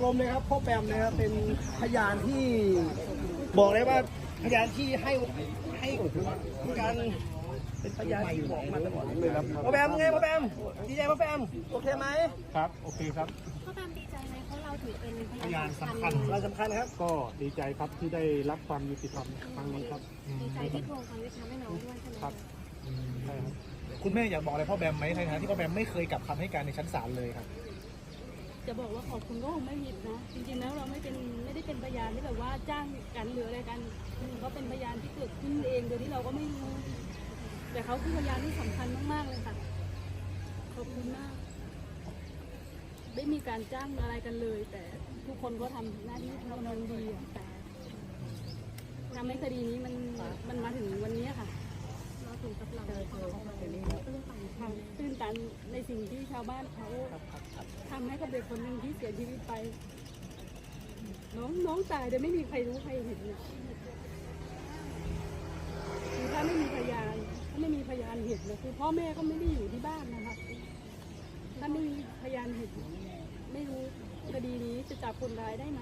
กลมเลยครับพ่อแบมนะครับเป็นพยานที่บอกเลยว่าพยานที่ให้ให้การเป็นพยานที่บอกมาตลอดเลยครับพ่อแบมไงพ่อแบมดีใจพ่อแบมโอเคไหมครับโอเคครับพ่อแบมดีใจไหมเพราะเราถือเป็นพพยายานนสำคัญเราสำคัญครับ ก็ดีใจครับที่ได้รับความยุติธรรมครั้งนี้ครับดีใจที่ทวงความยุติธรรมให้น้องด้วยใช่ไหมครับใช่ครับคุณแม่อยากบอกอะไรพ่อแบมไหมในฐานะที่พ่อแบมไม่เคยกลับคำให้การในชั้นศาลเลยครับ จะบอกว่าขอบคุณก็คงไม่ผิดนะจริงๆแล้วเราไม่เป็นไม่ได้เป็นพยานที่แบบว่าจ้างกันหรืออะไรกันเขาเป็นพยานที่เกิดขึ้นเองโดยที่เราก็ไม่รู้แต่เขาคือพยานที่สำคัญมากๆเลยค่ะ ขอบคุณมาก ไม่มีการจ้างอะไรกันเลย แต่ทุกคนก็ทำหน้าที่ทำงานดีแต่ทำให้คดีนี้มันมันมาถึงวันนี้ค่ะ เราถึงกับเราตื้นตัน ค่ะตื้นตันในสิ่งที่ชาว บ้านเขาทำให้กับเด็กคนหนึ่งที่เสียชีวิตไป น้องน้องตายโดยไม่มีใครรู้ใครเห็นเนี่ยคือถ้าไม่มีพยานถ้าไม่มีพยานเห็นเนี่ยคือพ่อแม่ก็ไม่ได้อยู่ที่บ้านนะคะถ้าไม่มีพยานเห็นไม่รู้คดีนี้จะจับคนร้ายได้ไหม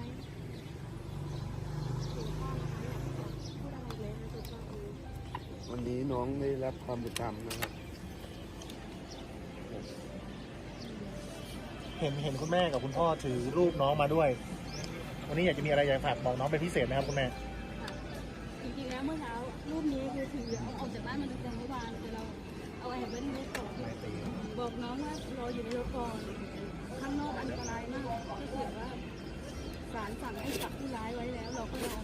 วันนี้น้องได้รับความเป็นธรรมนะครับ เห็นเห็นคุณแม่กับคุณพ่อถือรูปน้องมาด้วย วันนี้อยากจะมีอะไรอยากฝากบอกน้องเป็นพิเศษไหมครับคุณแม่จริงๆแล้วเมื่อเช้ารูปนี้คือถือเอาออกจากบ้านมาดูแต่เมื่อวานแต่เราเอาแอบไว้ในรถก่อนบอกน้องว่ารออยู่ในรถก่อนข้างนอกอันตรายมากถ้าเกิดว่าศาลสั่งให้จับผู้ร้ายไว้แล้ว เราก็รอ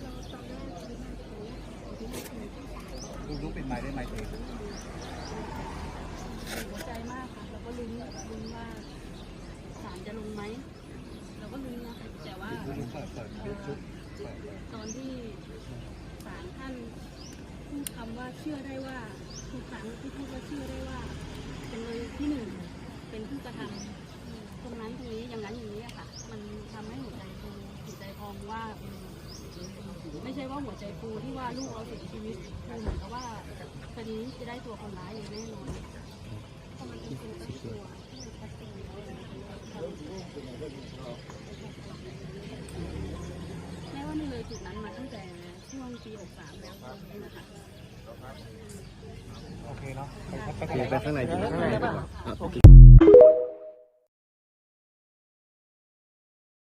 เราตอนแรกรู้เป็นไม้ได้ไหมเอง หัวใจมากค่ะเราก็ลุ้นลุ้นว่าศาลจะลงไหมเราก็ลุ้นนะแต่ว่า เปิดเปิดชุดชุด ตอนที่ศาลท่านพูดคำว่าเชื่อได้ว่าทุกครั้งที่พูดว่าเชื่อได้ว่า เป็นเลยที่หนึ่งเป็นผู้กระทำตรงนั้นตรงนี้อย่างนั้นอย่างนี้อะค่ะ มันทำให้หัวใจฟูหัวใจพองว่าไม่ใช่ว่าหัวใจฟูที่ว่าลูกเราเสียชีวิตคือเหมือนกับว่าคดีนี้จะได้ตัวคนร้ายอย่างแน่นอน เพราะมันเป็นสิ่งที่กลัวที่มันชัดเจนแล้ว แม้ว่ามันเลยจุดนั้นมา ตั้งแต่ช่วงปี63แล้วนะคะโอเคเนาะไปเดี๋ยวไปข้างในดีกว่าข้างในได้ปะอะโอเค